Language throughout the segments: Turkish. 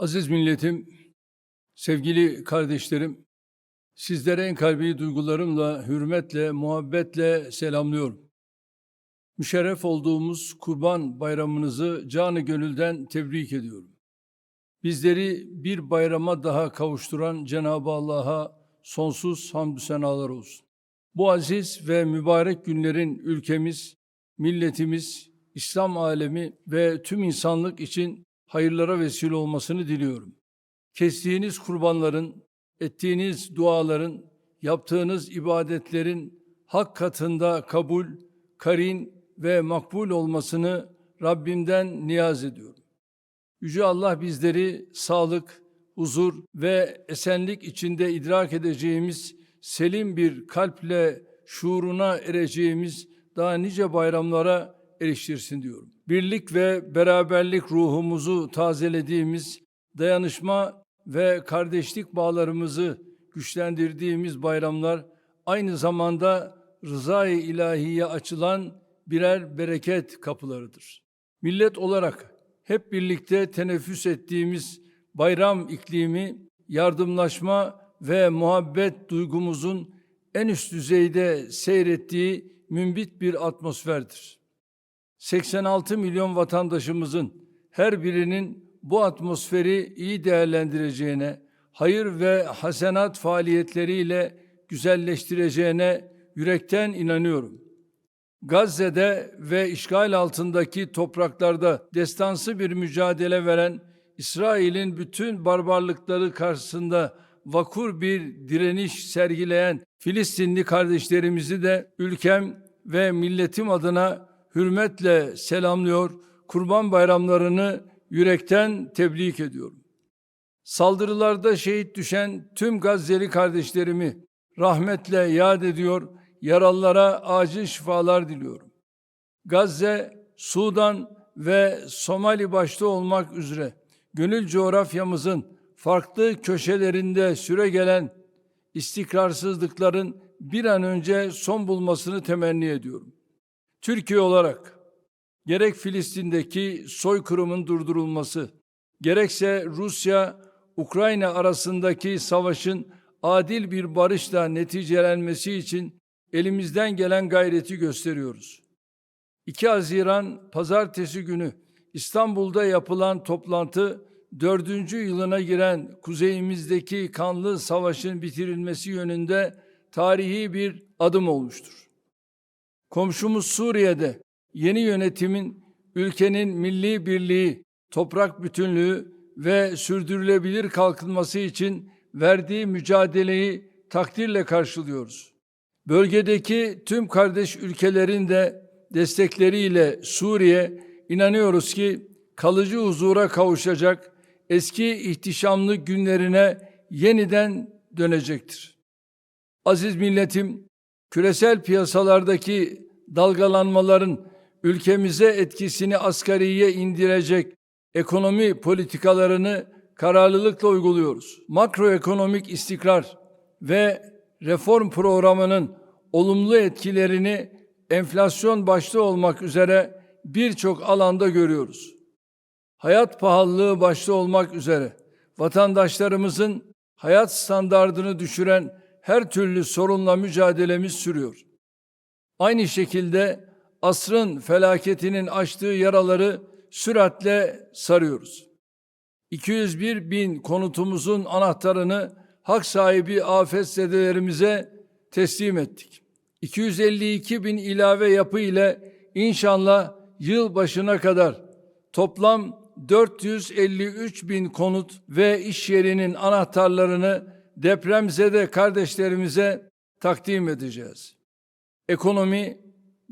Aziz milletim, sevgili kardeşlerim, sizlere en kalbi duygularımla, hürmetle, muhabbetle selamlıyorum. Müşerref olduğumuz Kurban Bayramınızı canı gönülden tebrik ediyorum. Bizleri bir bayrama daha kavuşturan Cenab-ı Allah'a sonsuz hamdü senalar olsun. Bu aziz ve mübarek günlerin ülkemiz, milletimiz, İslam alemi ve tüm insanlık için hayırlara vesile olmasını diliyorum. Kestiğiniz kurbanların, ettiğiniz duaların, yaptığınız ibadetlerin hak katında kabul, karin ve makbul olmasını Rabbimden niyaz ediyorum. Yüce Allah bizleri sağlık, huzur ve esenlik içinde idrak edeceğimiz selim bir kalple şuuruna ereceğimiz daha nice bayramlara eriştirsin diyorum. Birlik ve beraberlik ruhumuzu tazelediğimiz, dayanışma ve kardeşlik bağlarımızı güçlendirdiğimiz bayramlar aynı zamanda rızayı ilahiye açılan birer bereket kapılarıdır. Millet olarak hep birlikte teneffüs ettiğimiz bayram iklimi, yardımlaşma ve muhabbet duygumuzun en üst düzeyde seyrettiği mümbit bir atmosferdir. 86 milyon vatandaşımızın her birinin bu atmosferi iyi değerlendireceğine, hayır ve hasenat faaliyetleriyle güzelleştireceğine yürekten inanıyorum. Gazze'de ve işgal altındaki topraklarda destansı bir mücadele veren İsrail'in bütün barbarlıkları karşısında vakur bir direniş sergileyen Filistinli kardeşlerimizi de ülkem ve milletim adına hürmetle selamlıyor, kurban bayramlarını yürekten tebrik ediyorum. Saldırılarda şehit düşen tüm Gazze'li kardeşlerimi rahmetle yad ediyor, yaralılara acil şifalar diliyorum. Gazze, Sudan ve Somali başta olmak üzere gönül coğrafyamızın farklı köşelerinde süre gelen istikrarsızlıkların bir an önce son bulmasını temenni ediyorum. Türkiye olarak gerek Filistin'deki soykırımın durdurulması, gerekse Rusya-Ukrayna arasındaki savaşın adil bir barışla neticelenmesi için elimizden gelen gayreti gösteriyoruz. 2 Haziran Pazartesi günü İstanbul'da yapılan toplantı dördüncü yılına giren kuzeyimizdeki kanlı savaşın bitirilmesi yönünde tarihi bir adım olmuştur. Komşumuz Suriye'de yeni yönetimin ülkenin milli birliği, toprak bütünlüğü ve sürdürülebilir kalkınması için verdiği mücadeleyi takdirle karşılıyoruz. Bölgedeki tüm kardeş ülkelerin de destekleriyle Suriye inanıyoruz ki kalıcı huzura kavuşacak, eski ihtişamlı günlerine yeniden dönecektir. Aziz milletim, küresel piyasalardaki dalgalanmaların ülkemize etkisini asgariye indirecek ekonomi politikalarını kararlılıkla uyguluyoruz. Makroekonomik istikrar ve reform programının olumlu etkilerini enflasyon başta olmak üzere birçok alanda görüyoruz. Hayat pahalılığı başta olmak üzere vatandaşlarımızın hayat standardını düşüren her türlü sorunla mücadelemiz sürüyor. Aynı şekilde asrın felaketinin açtığı yaraları süratle sarıyoruz. 201 bin konutumuzun anahtarını hak sahibi afetzedelerimize teslim ettik. 252 bin ilave yapı ile inşallah yıl başına kadar toplam 453 bin konut ve iş yerinin anahtarlarını depremzede kardeşlerimize takdim edeceğiz. Ekonomi,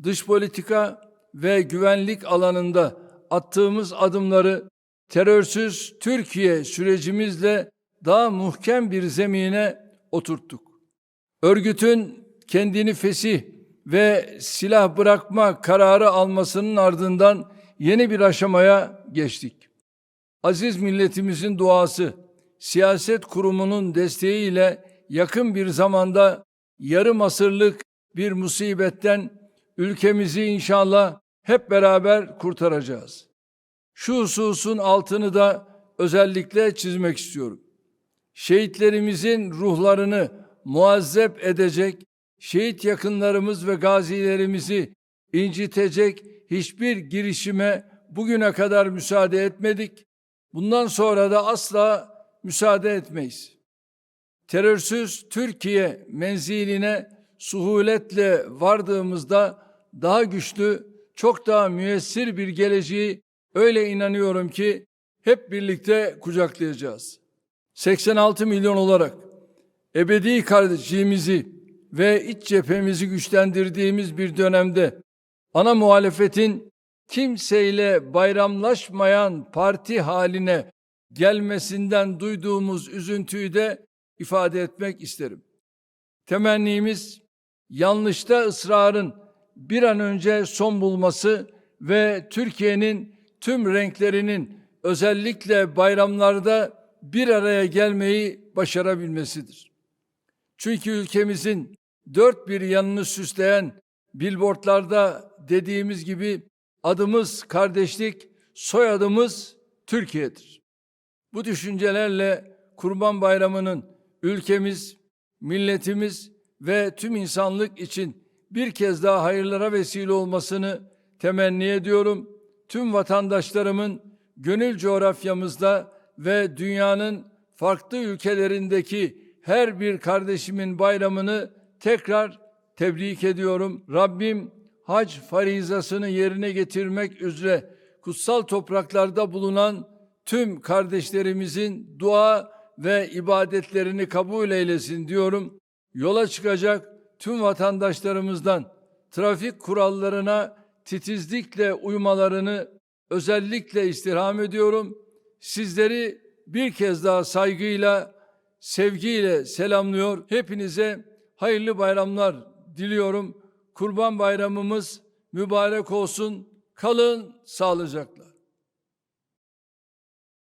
dış politika ve güvenlik alanında attığımız adımları terörsüz Türkiye sürecimizle daha muhkem bir zemine oturttuk. Örgütün kendini fesih ve silah bırakma kararı almasının ardından yeni bir aşamaya geçtik. Aziz milletimizin duası, siyaset kurumunun desteğiyle yakın bir zamanda yarım asırlık bir musibetten ülkemizi inşallah hep beraber kurtaracağız. Şu hususun altını da özellikle çizmek istiyorum. Şehitlerimizin ruhlarını muazzep edecek, şehit yakınlarımız ve gazilerimizi incitecek hiçbir girişime bugüne kadar müsaade etmedik. Bundan sonra da asla müsaade etmeyiz. Terörsüz Türkiye menziline suhuletle vardığımızda daha güçlü, çok daha müessir bir geleceği öyle inanıyorum ki hep birlikte kucaklayacağız. 86 milyon olarak ebedi kardeşliğimizi ve iç cephemizi güçlendirdiğimiz bir dönemde ana muhalefetin kimseyle bayramlaşmayan parti haline gelmesinden duyduğumuz üzüntüyü de ifade etmek isterim. Temennimiz yanlışta ısrarın bir an önce son bulması ve Türkiye'nin tüm renklerinin özellikle bayramlarda bir araya gelmeyi başarabilmesidir. Çünkü ülkemizin dört bir yanını süsleyen billboardlarda dediğimiz gibi adımız kardeşlik, soyadımız Türkiye'dir. Bu düşüncelerle Kurban Bayramı'nın ülkemiz, milletimiz ve tüm insanlık için bir kez daha hayırlara vesile olmasını temenni ediyorum. Tüm vatandaşlarımın gönül coğrafyamızda ve dünyanın farklı ülkelerindeki her bir kardeşimin bayramını tekrar tebrik ediyorum. Rabbim hac farizasını yerine getirmek üzere kutsal topraklarda bulunan tüm kardeşlerimizin dua ve ibadetlerini kabul eylesin diyorum. Yola çıkacak tüm vatandaşlarımızdan trafik kurallarına titizlikle uymalarını özellikle istirham ediyorum. Sizleri bir kez daha saygıyla, sevgiyle selamlıyor. Hepinize hayırlı bayramlar diliyorum. Kurban bayramımız mübarek olsun. Kalın sağlıcakla.